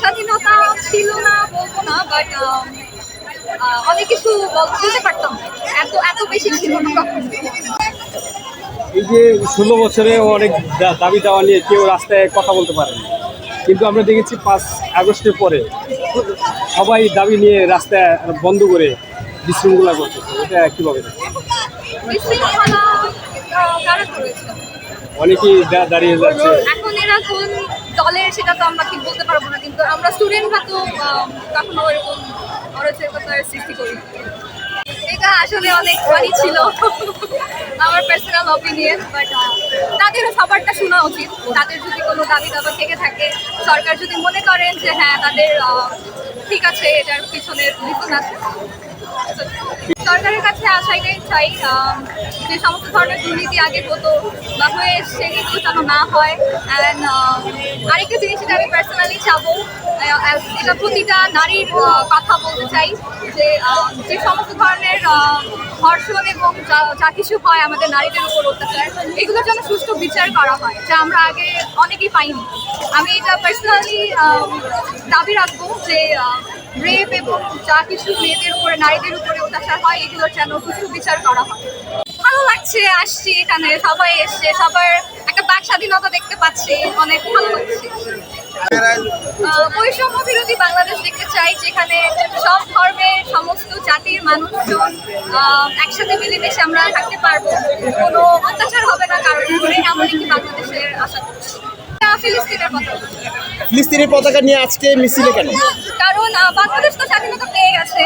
স্বাধীনতা ছিল না বলব না বাট অনেক কিছু বলতে পারতাম। এত এত বেশি ছিল না এই যে ষোলো বছরে অনেক দাবি দাওয়া নিয়ে কেউ রাস্তায় কথা বলতে পারেন। কিন্তু আমরা দেখেছি পাঁচ আগস্টের পরে সবাই দাবি নিয়ে রাস্তায় বন্ধ করে বিশৃঙ্খলা করতেছে। এটা কীভাবে অনেকেই দাঁড়িয়ে যাচ্ছে। সেটা তো আমরা ঠিক বলতে পারব না, কিন্তু আমরা স্টুডেন্টরা তো কখনো এরকম অরাজকতার সৃষ্টি করি এটা আসলে অনেক ফানি ছিল আমার পার্সোনাল অপিনিয়ন বাট তাদেরও সবারটা শোনা উচিত। তাদের যদি কোনো দাবি দাবা থেকে থাকে, সরকার যদি মনে করেন যে হ্যাঁ তাদের ঠিক আছে, এটার পিছনে রিজন আছে। সরকারের কাছে আশাইটাই চাই যে সমস্ত ধরনের দুর্নীতি আগে হতো বা হয়ে এসছে, এগুলো যেন না হয়। অ্যান্ড আরেকটা জিনিস যেটা আমি পার্সোনালি চাবো এটা প্রতিটা নারীর কথা বলতে চাই, যে যে সমস্ত ধরনের ধর্ষণ এবং যা কিছু হয় আমাদের নারীদের উপর অত্যাচার এগুলোর জন্য সুষ্ঠু বিচার করা হয়, যা আমরা আগে অনেকেই পাইনি। আমি এটা পার্সোনালি দাবি রাখব যে রেপ এবং যা কিছু মেয়েদের উপরে, নারীদের উপরে অত্যাচার হয়, এগুলোর যেন সুষ্ঠু বিচার করা হয়। ভালো লাগছে, আসছি এখানে, সবাই এসছে, সবার একটা বাক স্বাধীনতা দেখতে পাচ্ছি, অনেক ভালো লাগছে। বৈষম্য বিরোধী বাংলাদেশ দেখতে চাই, যেখানে সব ধর্মের সমস্ত জাতির মানুষজন একসাথে মিলেমিশে আমরা থাকতে পারব। কোনো অত্যাচার হবে না উপরে এমন একটি বাংলাদেশের আশা করছি। ফিলিস্তিনের পতাকা। নিয়ে আজকে মিছিলে কেন? কারণ বাংলাদেশ তো স্বাধীনতা পেয়ে গেছে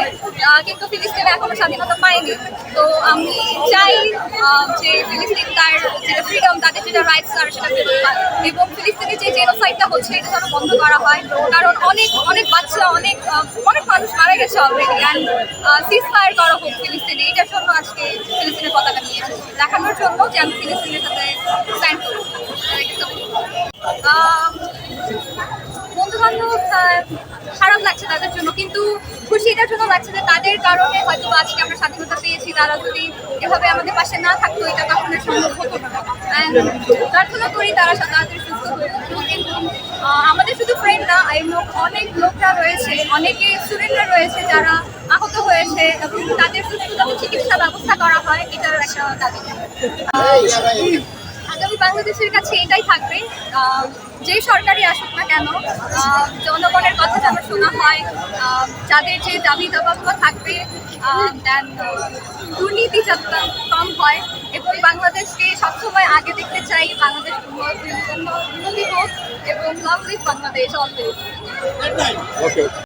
কিন্তু ফিলিস্তিন এখনও স্বাধীনতা পায়নি। তো আমি চাই যে ফিলিস্তিন তার যেটা ফ্রিডম তাদের যেটা রাইটস আর সেটা ফেরত পায় এবং ফিলিস্তিনের যে জেনোসাইডটা হচ্ছে এটা যেন বন্ধ করা হয়। কারণ অনেক অনেক বাচ্চা অনেক অনেক মানুষ মারা গেছে অলরেডি অ্যান্ড সিজ ফায়ার করা হোক ফিলিস্তিনে এটার জন্য আজকে ফিলিস্তিনের পতাকা নিয়ে দেখানোর জন্য যে আমি ফিলিস্তিনের সাথে স্ট্যান্ড বন্ধু বান্ধব খারাপ লাগছে তাদের জন্য, কিন্তু খুশি এটার জন্য লাগছে যে তাদের কারণে হয়তো আজকে আমরা স্বাধীনতা পেয়েছি, তারা যদি এভাবে আমাদের পাশে না থাকতো, এটা কখনো সম্ভব হতো না। প্রার্থনা করি তারা তাড়াতাড়ি সুস্থ হয়ে আমাদের শুধু ফ্রেন্ড না অনেক লোকরা রয়েছে, অনেকে স্টুডেন্টরা রয়েছে যারা আহত হয়েছে, এবং তাদের সুস্থ চিকিৎসা ব্যবস্থা করা হয় এটার একটা দাবি। আগামী বাংলাদেশের কাছে এটাই থাকবে। যে সরকারি আসুক না কেন জনগণের কথা যেন শোনা হয় যাদের যে দাবি দাবাগুলো থাকবে দেন দুর্নীতি যাতে কম হয়, এবং বাংলাদেশকে সবসময় আগে দেখতে চাই, বাংলাদেশ উন্নতি হোক এবং লাভ বাংলাদেশ অলওয়েজ